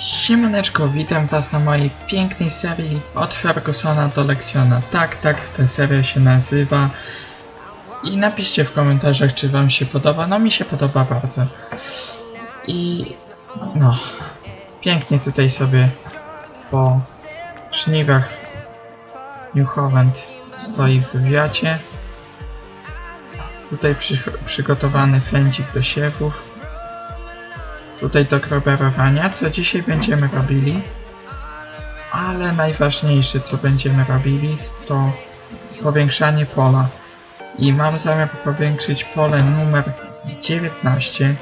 Siemaneczko, witam was na mojej pięknej serii od Fergusona do Lexiona. Tak, tak, ta seria się nazywa. I napiszcie w komentarzach, czy wam się podoba. No mi się podoba bardzo. I no, pięknie tutaj sobie po żniwach New Holland stoi w wywiacie. Tutaj przy, przygotowany fędzik do siewów tutaj do kroberowania, co dzisiaj będziemy robili. Ale najważniejsze, co będziemy robili, to powiększanie pola. I mam zamiar powiększyć pole numer 19.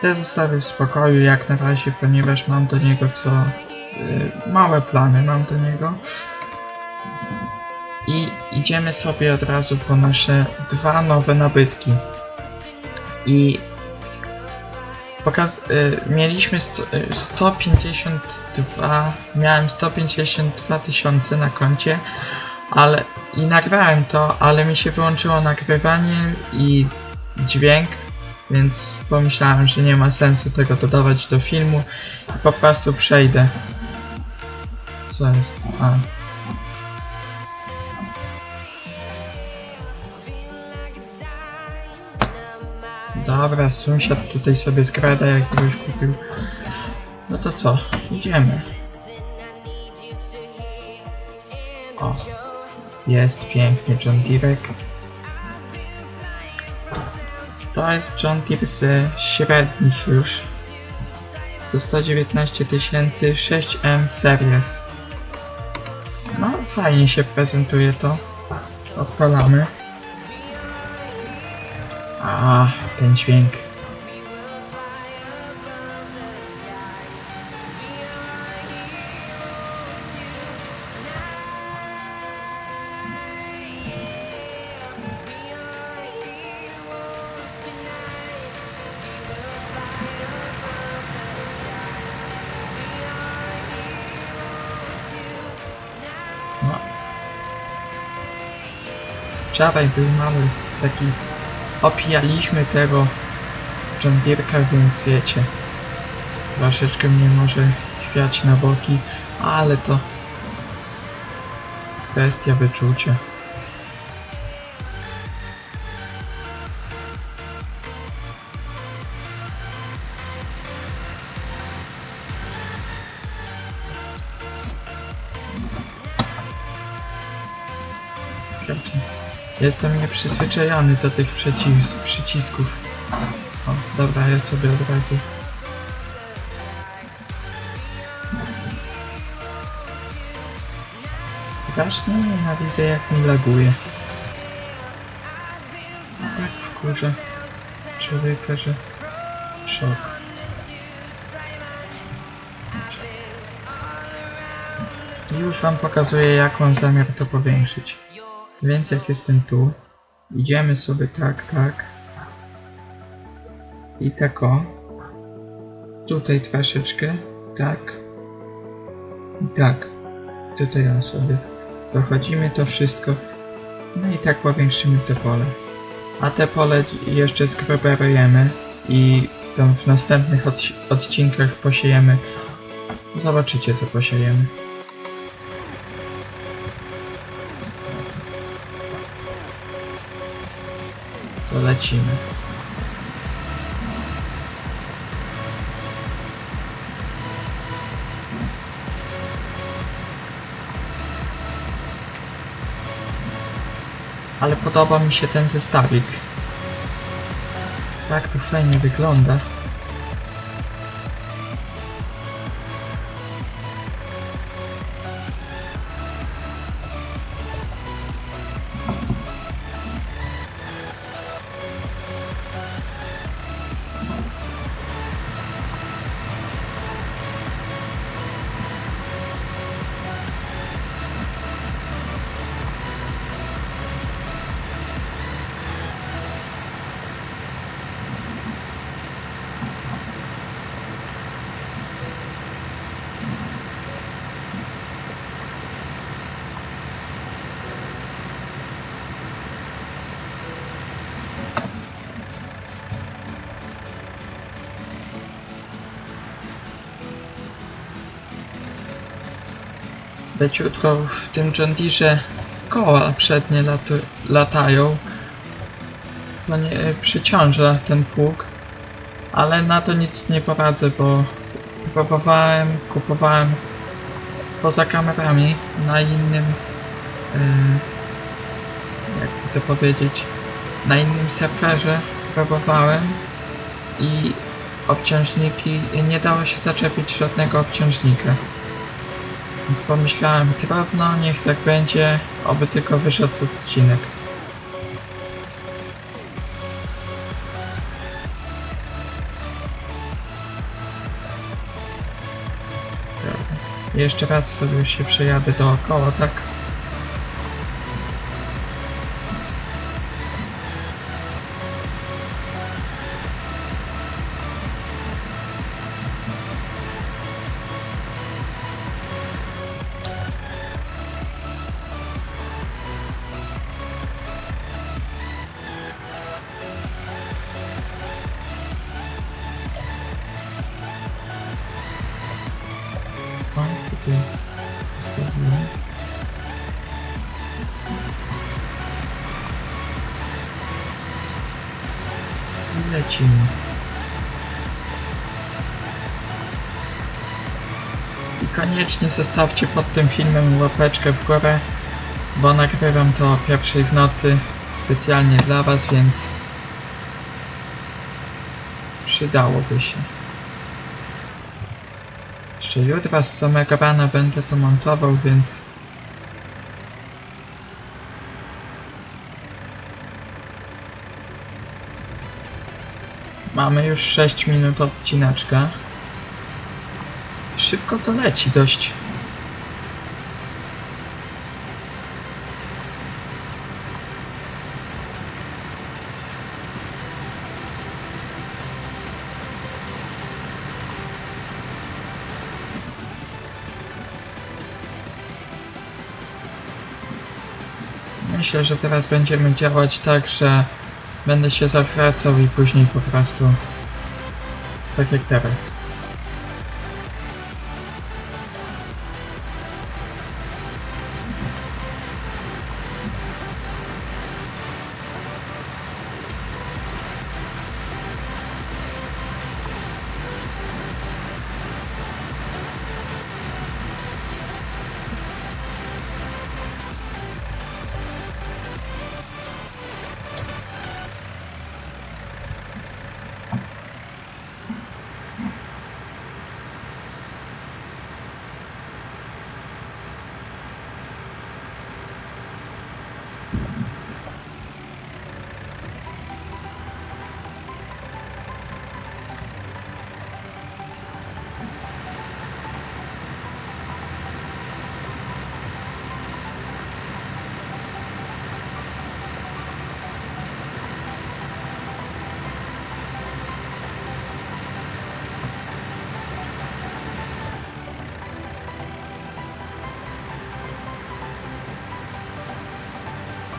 Te, zostawię w spokoju jak na razie, ponieważ mam do niego co... y, małe plany mam do niego. I idziemy sobie od razu po nasze dwa nowe nabytki. I Pokaz y, mieliśmy sto, y, 152, miałem 152 tysiące na koncie, ale i nagrałem to, ale mi się wyłączyło nagrywanie i dźwięk, więc pomyślałem, że nie ma sensu tego dodawać do filmu i po prostu przejdę. Co jest? A. Dobra, sąsiad tutaj sobie skrada jakiegoś kupił. No to co? Idziemy. O. Jest piękny John Deerek. To jest John Deere z średnich już. Za 119 tysięcy 6M Series. No, fajnie się prezentuje to. Odpalamy. A, ten dźwięk. No. Wczoraj był mały taki opijaliśmy tego John Deere'ka, więc wiecie, troszeczkę mnie może chwiać na boki, ale to kwestia wyczucia. Prawda. Jestem nieprzyzwyczajony do tych przycis przycisków. O, dobra, ja sobie od razu. Strasznie nienawidzę jak mi laguje. Tak wkurza człowieka, że szok. Już wam pokazuję jak mam zamiar to powiększyć. Więc jak jestem tu, idziemy sobie tak, tak. I tak o. Tutaj troszeczkę, tak. I tak. Tutaj o sobie. Dochodzimy to wszystko. No i tak powiększymy te pole. A te pole jeszcze skroberujemy i tam w następnych odci- odcinkach posiejemy. Zobaczycie co posiejemy. Lecimy. Ale podoba mi się ten zestawik. Tak to fajnie wygląda. Leciutko w tym John Deere koła przednie latu, latają. No nie przyciąża ten pług, ale na to nic nie poradzę, bo próbowałem, kupowałem poza kamerami na innym, yy, jakby to powiedzieć, na innym serwerze próbowałem i obciążniki, nie dało się zaczepić żadnego obciążnika. Więc pomyślałem, trudno, niech tak będzie, oby tylko wyszedł odcinek. Jeszcze raz sobie się przejadę dookoła, tak? Zostawcie pod tym filmem łapeczkę w górę, bo nagrywam to o pierwszej w nocy specjalnie dla was, więc przydałoby się. Jeszcze jutro z samego rana będę to montował, więc... Mamy już 6 minut odcineczka. Szybko to leci dość. Myślę, że teraz będziemy działać tak, że będę się zawracał i później po prostu tak jak teraz.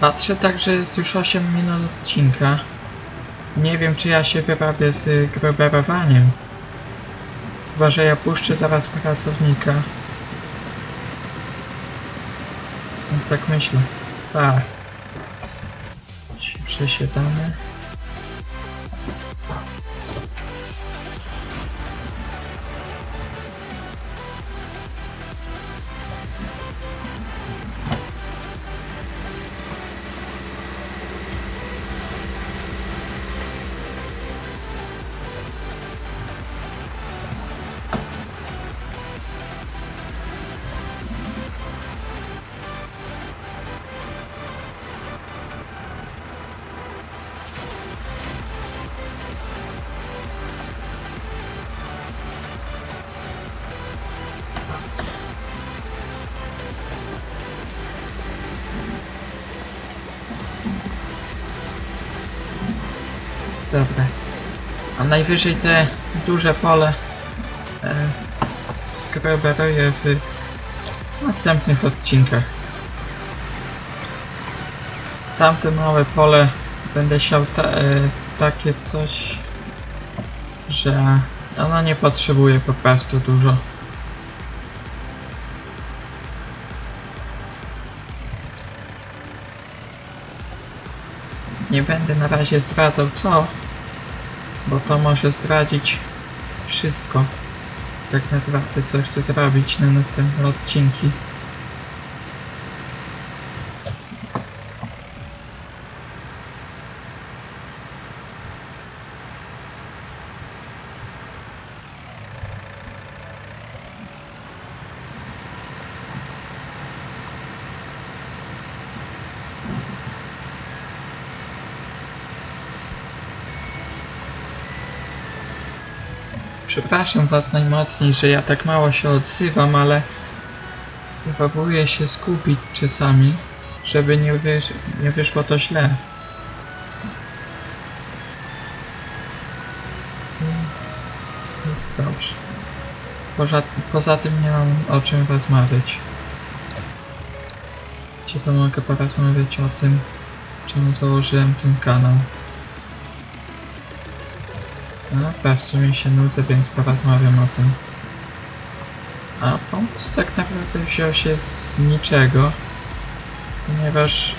Patrzę tak, że jest już 8 minut odcinka. Nie wiem, czy ja się wyrobię z y, gruberowaniem. Chyba, że ja puszczę zaraz pracownika. Tak myślę. Tak. Przesiadamy. Dobra. A najwyżej te duże pole e, skreberuję w następnych odcinkach. Tamte małe pole będę siał ta, e, takie coś, że ono nie potrzebuje po prostu dużo. Nie będę na razie zdradzał co, bo to może zdradzić wszystko. Tak naprawdę co chcę zrobić na następne odcinki. Przepraszam was najmocniej, że ja tak mało się odzywam, ale próbuję się skupić czasami, żeby nie, wysz nie wyszło to źle. I Jest dobrze. Poza, poza tym nie mam o czym rozmawiać. Chcecie to mogę porozmawiać o tym, czemu założyłem ten kanał. No, w sumie się nudzę, więc porozmawiam o tym. A pomysł tak naprawdę wziął się z niczego, ponieważ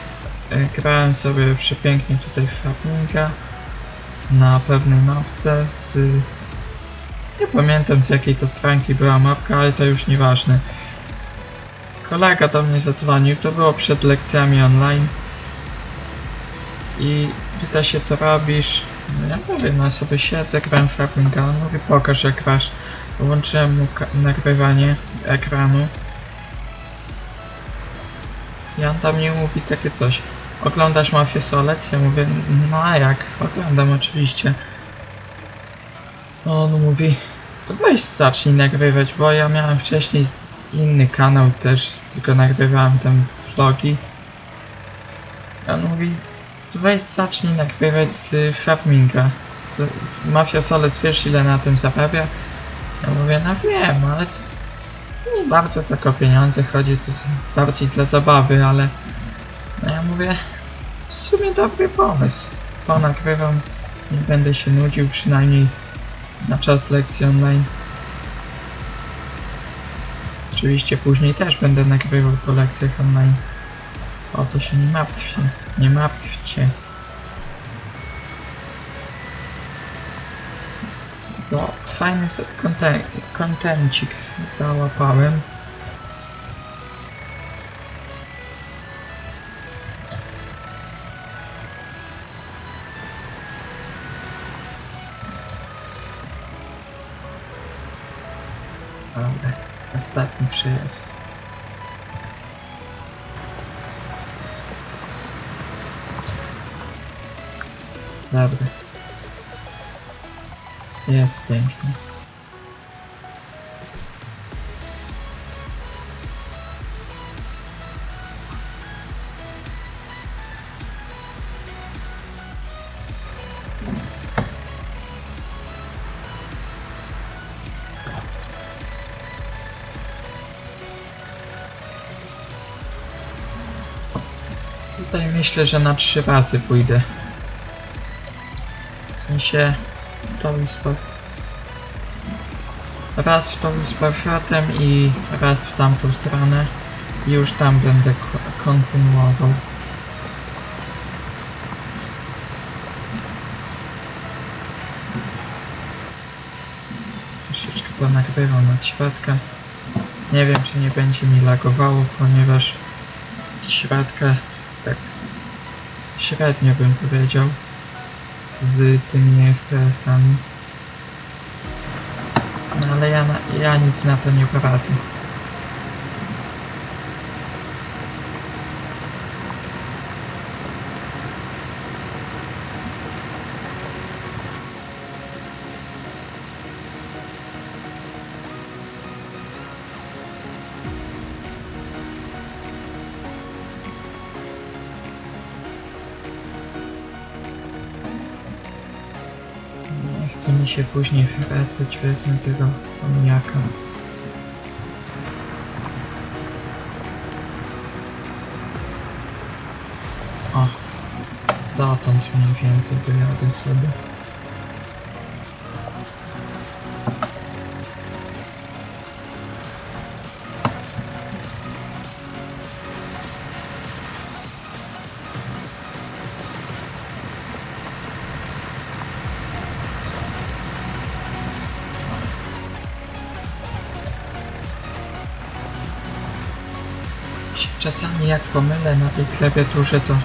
e, grałem sobie przepięknie tutaj w Farminga na pewnej mapce z... Nie pamiętam z jakiej to stronki była mapka, ale to już nieważne. Kolega do mnie zadzwonił, to było przed lekcjami online i pyta się co robisz. Ja mówię, no sobie siedzę, gram w Farminga, on mówi pokaż jak grasz. Włączyłem mu nagrywanie ekranu. I on tam mi mówi takie coś. Oglądasz Mafię Solec? Ja mówię, no a jak? Oglądam oczywiście. On mówi, to weź zacznij nagrywać, bo ja miałem wcześniej inny kanał też, tylko nagrywałem tam vlogi. I on mówi, to weź zacznij nagrywać z farminga. To Mafia Solec wiesz ile na tym zarabia? Ja mówię, no wiem, ale to nie bardzo tak o pieniądze chodzi, to bardziej dla zabawy, ale no ja mówię, w sumie dobry pomysł. Ponagrywam, nie będę się nudził przynajmniej na czas lekcji online. Oczywiście później też będę nagrywał po lekcjach online. O to się nie martwcie, nie martwcie. No, fajny kontencik załapałem. Ostatni przejazd. Dobra. Jest pięknie. Tutaj myślę, że na trzy razy pójdę. W sensie tą i z pow- Raz w z powrotem i raz w tamtą stronę. I już tam będę ko- kontynuował. Troszeczkę ponagrywam od środka. Nie wiem, czy nie będzie mi lagowało, ponieważ od środka tak średnio bym powiedział z tymi FPS-ami. No ale ja, ja nic na to nie poradzę. Się później wracać, wezmę tego omijaka. O, dotąd mniej więcej dojadę sobie. Czasami jak pomylę na tej klawiaturze to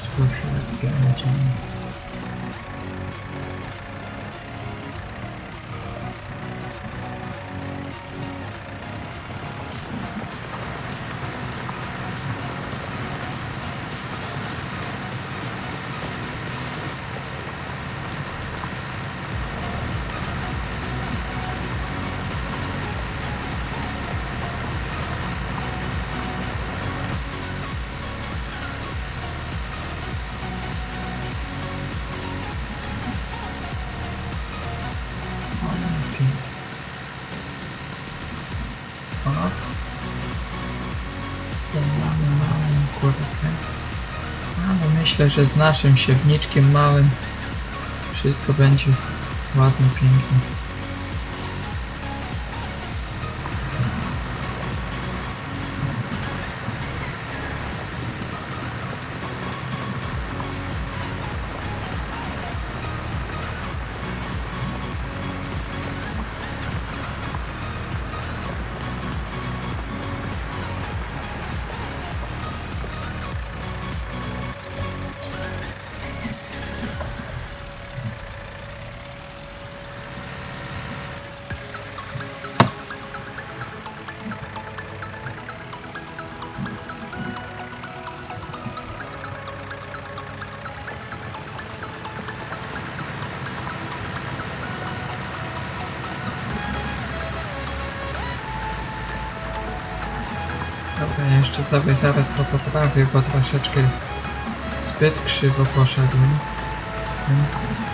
I spowszedniemy. O, myślę, że z naszym siewniczkiem małym wszystko będzie ładnie, pięknie. Sobie zaraz to poprawię, bo troszeczkę zbyt krzywo poszedłem z tym.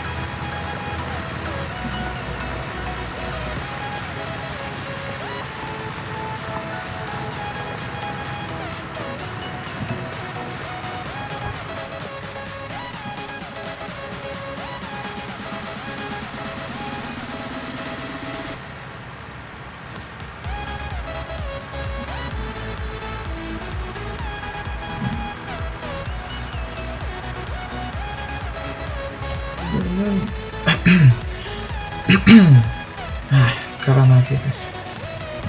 Ech, koronawirus.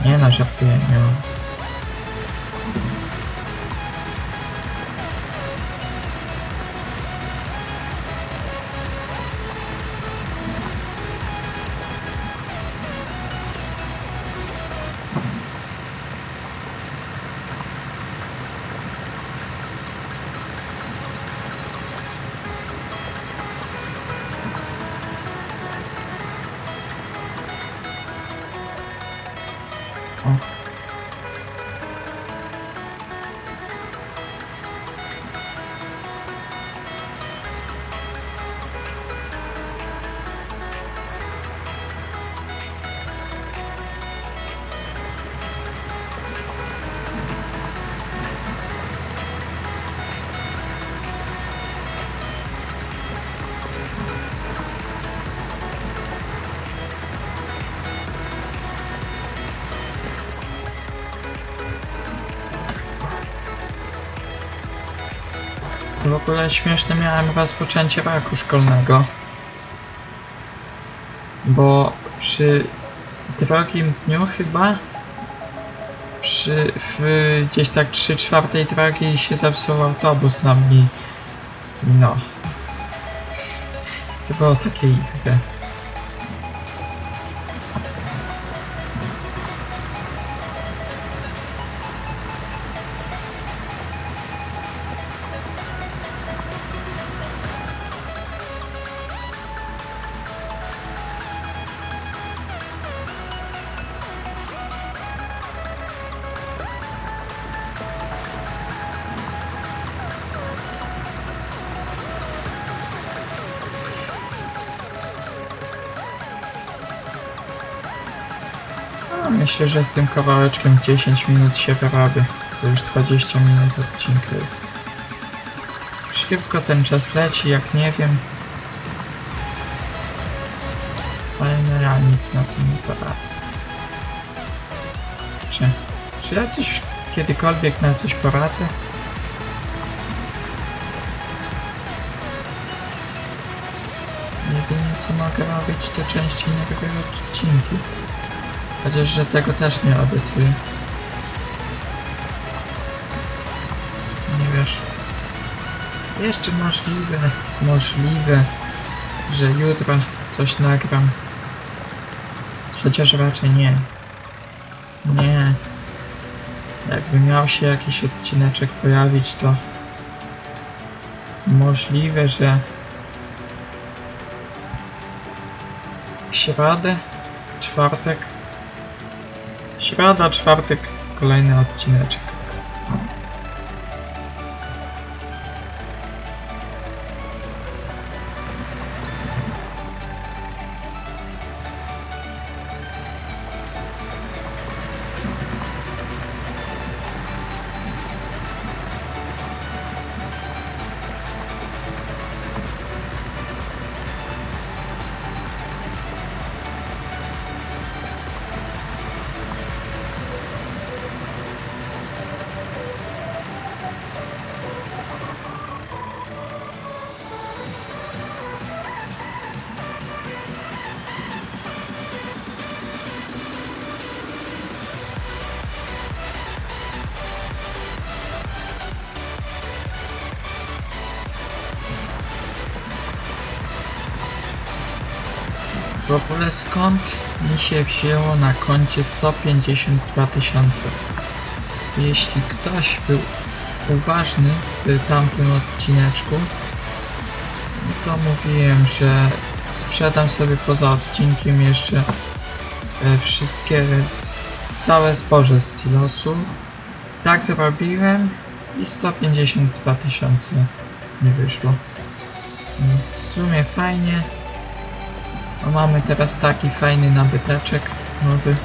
Nie no, żartuję, W ogóle śmieszne miałem rozpoczęcie roku szkolnego. Bo przy drugim dniu chyba przy w, gdzieś tak 3 czwartej drogi się zepsuł autobus na mnie. No. To było takie XD. Myślę, że z tym kawałeczkiem 10 minut się wyrobię. To już 20 minut odcinka jest. Szybko ten czas leci, jak nie wiem. Ale no ja nic na tym nie poradzę. Czy, czy ja coś kiedykolwiek na coś poradzę? Jedyne co mogę robić to częściej nagrywać odcinki. Chociaż, że tego też nie obiecuję. Nie wiesz. Jeszcze możliwe, możliwe, że jutro coś nagram. Chociaż raczej nie. Nie. Jakby miał się jakiś odcineczek pojawić, to możliwe, że środę, czwartek, środa, czwartek, kolejny odcineczek. Ogóle skąd mi się wzięło na koncie 152 tysiące? Jeśli ktoś był uważny w tamtym odcineczku, to mówiłem, że sprzedam sobie poza odcinkiem jeszcze e, wszystkie, całe zboże z silosu. Tak zrobiłem i 152 tysiące nie wyszło. W sumie fajnie. Mamy teraz taki fajny nabyteczek nowy.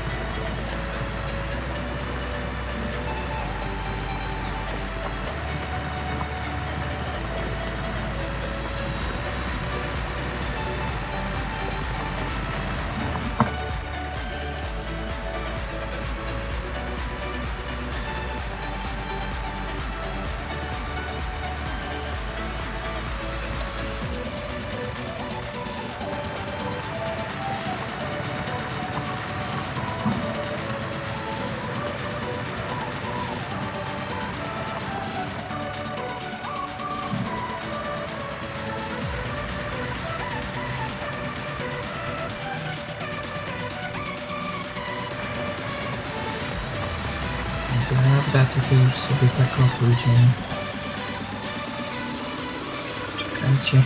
Tutaj już sobie tak pójdziemy. Czekajcie.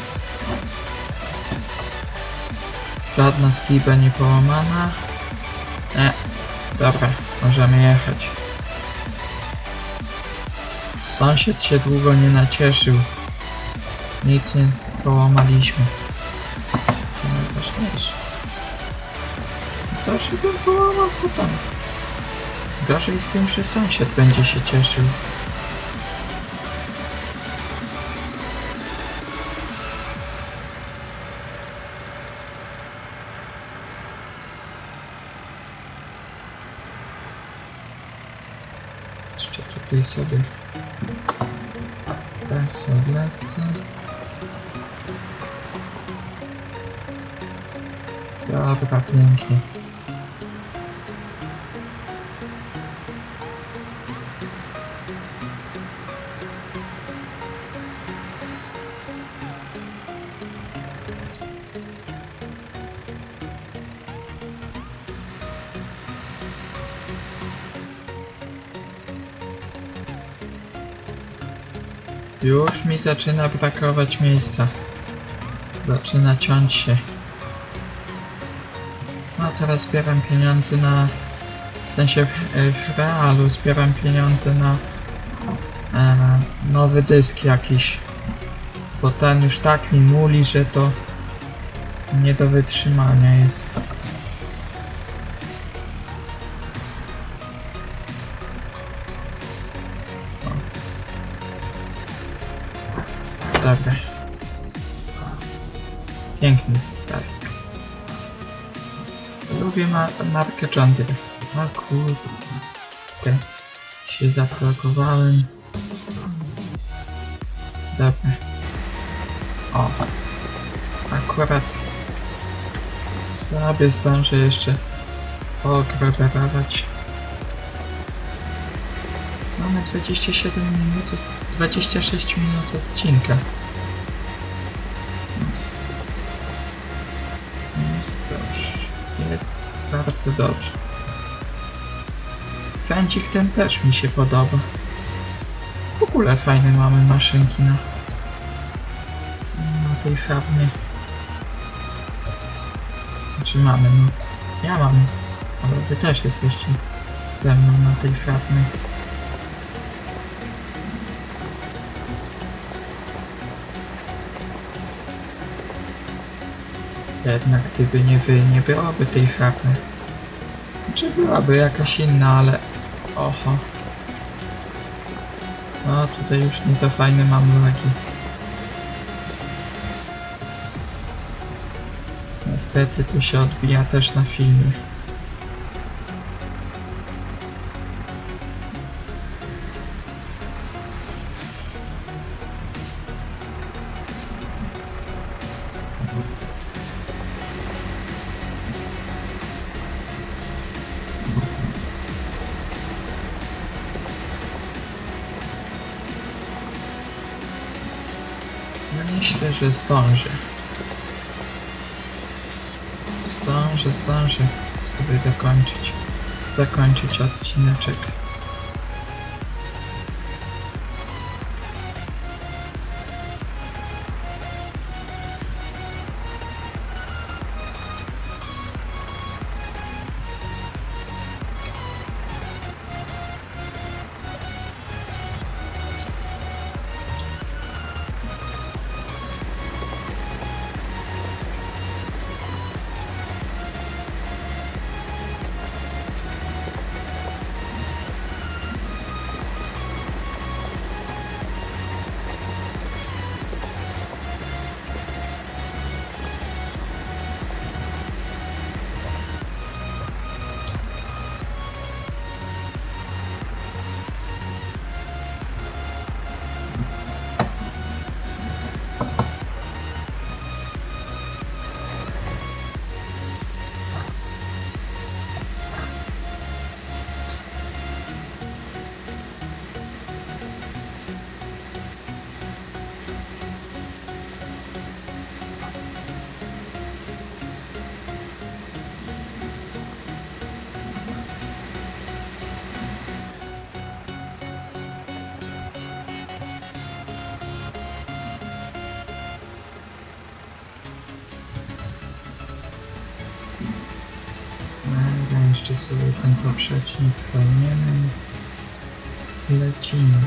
Żadna skiba nie połamana. E, dobra, możemy jechać. Sąsiad się długo nie nacieszył. Nic nie połamaliśmy. To najważniejsze. To się połamał potem. Gorzej z tym, że sąsiad będzie się cieszył. Jeszcze tutaj sobie presję odlecę. Dobra, pięknie. Już mi zaczyna brakować miejsca. Zaczyna ciąć się. No teraz zbieram pieniądze na... W sensie w, w realu zbieram pieniądze na e, nowy dysk jakiś. Bo ten już tak mi muli, że to nie do wytrzymania jest. Lubię ma markę John Deere. O kurde. Się zablokowałem. Dobra. O. Akurat sobie zdążę jeszcze pogreberować. Mamy 27 minut, 26 minut odcinka. Bardzo dobrze. Fędzik ten też mi się podoba. W ogóle fajne mamy maszynki na, na tej farmie. Znaczy mamy, no. Ja mam. Ale wy też jesteście ze mną na tej farmie. Jednak gdyby nie wy, nie byłoby tej farmy. Byłaby jakaś inna, ale... Oho. No tutaj już nie za fajne mam lagi. Niestety to się odbija też na filmie. Że zdążę. Zdążę, zdążę sobie dokończyć, zakończyć odcineczek. Sobie ten poprzecznik pełniemy. Lecimy.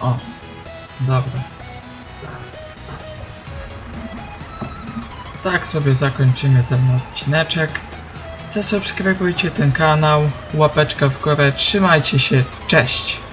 O, dobra. Tak sobie zakończymy ten odcineczek. Zasubskrybujcie ten kanał, łapeczka w górę, trzymajcie się, cześć!